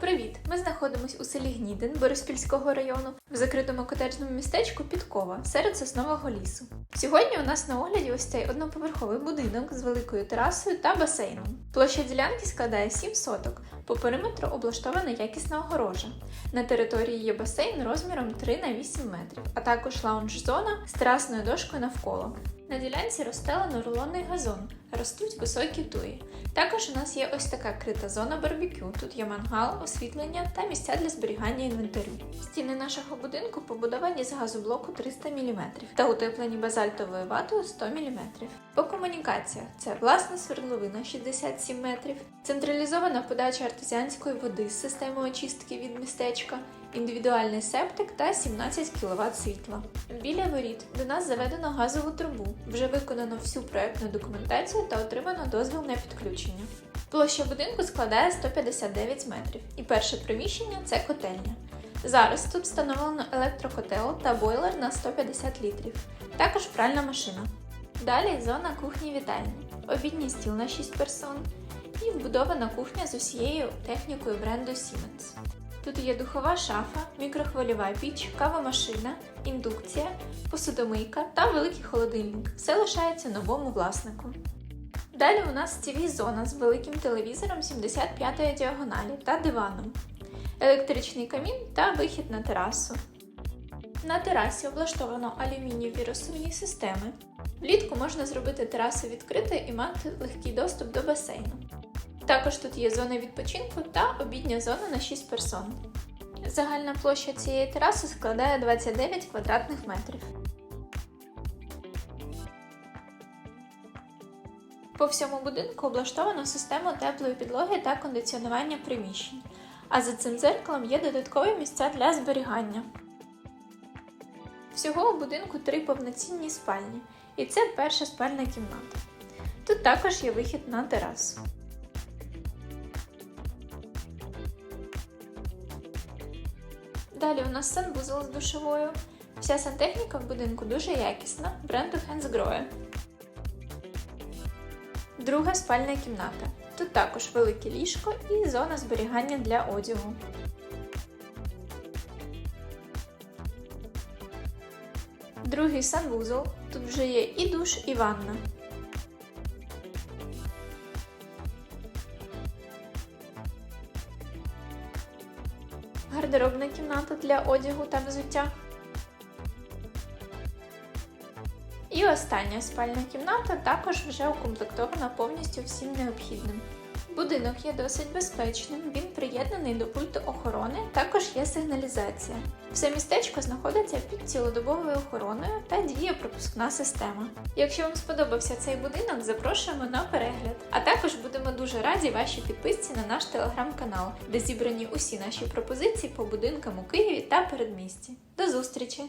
Привіт! Ми знаходимося у селі Гнідин Бориспільського району в закритому котеджному містечку Підкова серед соснового лісу. Сьогодні у нас на огляді ось цей одноповерховий будинок з великою терасою та басейном. Площа ділянки складає 7 соток. По периметру облаштована якісна огорожа. На території є басейн розміром 3 на 8 метрів, а також лаунж-зона з терасною дошкою навколо. На ділянці розстелено рулонний газон, ростуть високі туї. Також у нас є ось така крита зона барбекю. Тут є мангал, освітлення та місця для зберігання інвентарю. Стіни нашого будинку побудовані з газоблоку 300 мм та утеплені базальтовою ватою 100 мм. По комунікаціях це власна свердловина 67 метрів, централізована подача артезіанської води з системою очистки від містечка, індивідуальний септик та 17 кВт світла. Біля воріт до нас заведено газову трубу. Вже виконано всю проектну документацію та отримано дозвіл на підключення. Площа будинку складає 159 метрів, і перше приміщення це котельня. Зараз тут встановлено електрокотел та бойлер на 150 літрів, також пральна машина. Далі зона кухні вітальні, обідній стіл на 6 персон і вбудована кухня з усією технікою бренду Siemens. Тут є духова шафа, мікрохвильова піч, кавомашина, індукція, посудомийка та великий холодильник. Все лишається новому власнику. Далі у нас tv зона з великим телевізором 75-ї діагоналі та диваном, електричний камін та вихід на терасу. На терасі облаштовано алюмінієві розсувні системи. Влітку можна зробити терасу відкритою і мати легкий доступ до басейну. Також тут є зона відпочинку та обідня зона на 6 персон. Загальна площа цієї тераси складає 29 квадратних метрів. По всьому будинку облаштовано систему теплої підлоги та кондиціонування приміщень, а за цим дзеркалом є додаткові місця для зберігання. Всього у будинку три повноцінні спальні, і це перша спальна кімната. Тут також є вихід на терасу. Далі у нас санвузол з душовою. Вся сантехніка в будинку дуже якісна, бренду Hansgrohe. Друга спальна кімната. Тут також велике ліжко і зона зберігання для одягу. Другий санвузол. Тут вже є і душ, і ванна. Гардеробна кімната для одягу та взуття. І остання спальна кімната також вже укомплектована повністю всім необхідним. Будинок є досить безпечним, він приєднаний до пульту охорони, також є сигналізація. Все містечко знаходиться під цілодобовою охороною та діє пропускна система. Якщо вам сподобався цей будинок, запрошуємо на перегляд. А також будемо дуже раді вашій підписці на наш телеграм-канал, де зібрані усі наші пропозиції по будинкам у Києві та передмісті. До зустрічі!